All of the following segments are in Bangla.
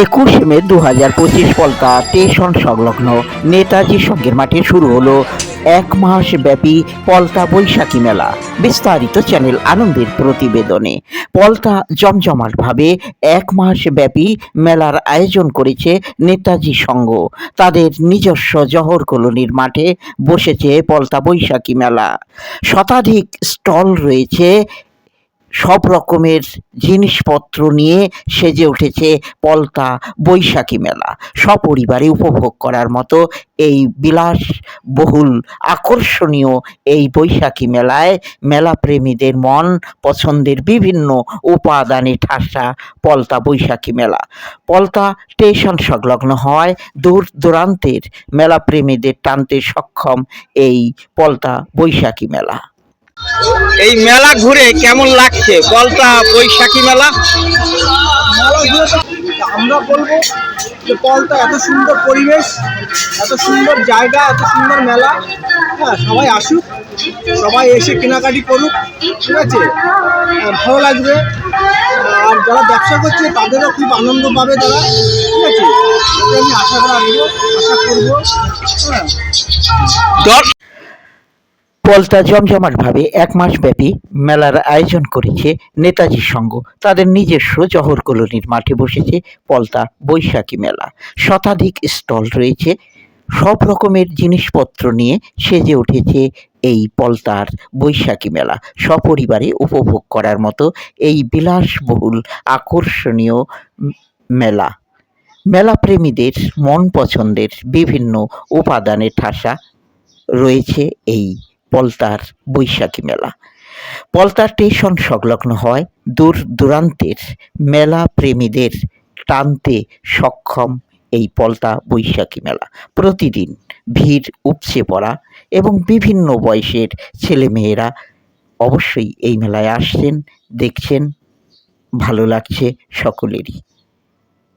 একুশে মে দু হাজার পঁচিশ পলতা স্টেশন সংলগ্ন নেতাজি সঙ্গের মাঠে শুরু হলো এক মাস ব্যাপী পলতা বৈশাখী মেলা। বিস্তারিত চ্যানেল আনন্দের প্রতিবেদনে। পলতা জমজমাটভাবে এক মাস ব্যাপী মেলার আয়োজন করেছে নেতাজি সংঘ। তাদের নিজস্ব জহর কলোনির মাঠে বসেছে পলতা বৈশাখী মেলা। শতাধিক স্টল রয়েছে সব রকমের জিনিসপত্র নিয়ে সেজে উঠেছে পলতা বৈশাখী মেলা। সপরিবারে উপভোগ করার মতো এই বিলাস বহুল আকর্ষণীয় এই বৈশাখী মেলায় মেলাপ্রেমীদের মন, পছন্দের বিভিন্ন উপাদানে ঠাসা পলতা বৈশাখী মেলা। পলতা স্টেশন সংলগ্ন হয় দূর দূরান্তের মেলাপ্রেমীদের টানতে সক্ষম এই পলতা বৈশাখী মেলা। এই মেলা ঘুরে কেমন লাগছে? বলতা বৈশাখী মেলা? আমরা বলব যে পলটা এত সুন্দর পরিবেশ এত সুন্দর জায়গা এত সুন্দর মেলা। হ্যাঁ সবাই আসুক সবাই এসে কেনাকাটি করুক ঠিক আছে? ভালো লাগবে। আর যারা ব্যবসা করছে তাদেরও খুব আনন্দ পাবে তারা ঠিক আছে? আমি আশা রাখব আশা করব। হ্যাঁ। পলতা জমজমাটভাবে এক মাস ব্যাপী মেলার আয়োজন করেছে নেতাজি সংঘ। তাদের নিজস্ব জহর কলোনির মাঠে বসেছে পলতা বৈশাখী মেলা। শতাধিক স্টল রয়েছে। সব রকমের জিনিসপত্র নিয়ে সেজে উঠেছে এই পলতার বৈশাখী মেলা। সপরিবারে উপভোগ করার মতো এই বিলাসবহুল আকর্ষণীয় উম, মেলা মেলাপ্রেমীদের মন পছন্দের বিভিন্ন উপাদানে ঠাসা রয়েছে এই পলতার বৈশাখী মেলা। পলতা স্টেশন সংলগ্ন হয় দূর দূরান্তের মেলা প্রেমীদের টানতে সক্ষম এই পলতা বৈশাখী মেলা। প্রতিদিন ভিড় উপচে পড়া এবং বিভিন্ন বয়সের ছেলেমেয়েরা অবশ্যই এই মেলায় আসছেন, দেখছেন, ভালো লাগছে সকলেরই।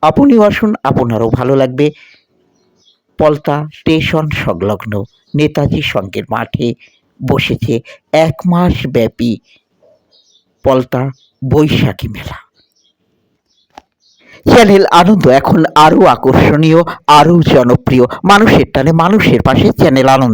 আপনিও আসুন, আপনারও ভালো লাগবে। পলতা স্টেশন সংলগ্ন নেতাজি সঙ্গের মাঠে বসেছে এক মাস ব্যাপী পলতা বৈশাখী মেলা। চ্যানেল আনন্দ এখন আরও আকর্ষণীয়, আরও জনপ্রিয়, মানুষের টানে মানুষের পাশে চ্যানেল আনন্দ।